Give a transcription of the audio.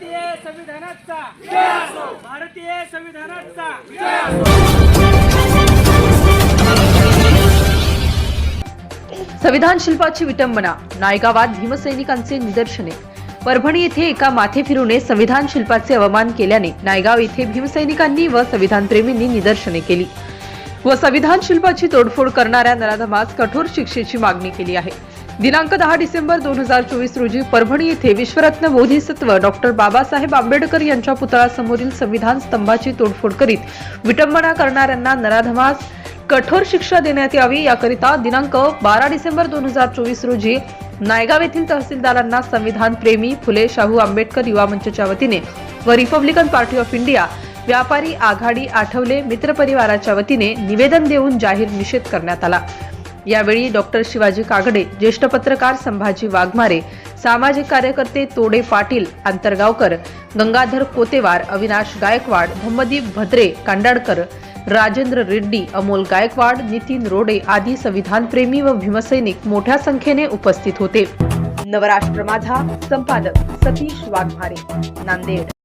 भारतीय संविधानाचा. भारतीय संविधानाचा. संविधान शिल्पाची विटंबना नायगावात भीमसैनिकांचे निदर्शने. परभणी येथे एका माथे फिरूने संविधान शिल्पाचे अवमान केल्याने नायगाव येथे भीमसैनिकांनी व संविधानप्रेमींनी निदर्शने केली. व संविधान शिल्पाची तोडफोड करणाऱ्या नराधमास कठोर शिक्षेची मागणी केली आहे. दिनांक दहा डिसेंबर दोन हजार चोवीस रोजी परभणी येथे विश्वरत्न बोधिसत्व डॉक्टर बाबासाहेब आंबेडकर यांच्या पुतळासमोरील संविधान स्तंभाची तोडफोड करीत विटंबना करणाऱ्यांना नराधमास कठोर शिक्षा देण्यात यावी याकरिता दिनांक बारा डिसेंबर दोन हजार चोवीस रोजी नायगाव येथील तहसीलदारांना संविधान प्रेमी फुले शाहू आंबेडकर युवा मंचच्या वतीने व रिपब्लिकन पार्टी ऑफ इंडिया व्यापारी आघाडी आठवले मित्र परिवाराच्या वतीने निवेदन देऊन जाहीर निषेध करण्यात आला. यावेळी डॉक्टर शिवाजी कागडे ज्येष्ठ पत्रकार संभाजी वाघमारे सामाजिक कार्यकर्ते तोडे पाटील आंतरगावकर गंगाधर कोतेवार अविनाश गायकवाड धम्मदीप भद्रे कांडाडकर राजेंद्र रेड्डी अमोल गायकवाड नितीन रोडे आदी संविधानप्रेमी व भीमसैनिक मोठ्या संख्येने उपस्थित होते. नवराष्ट्र माझा संपादक सतीश वाघमारे नांदेड.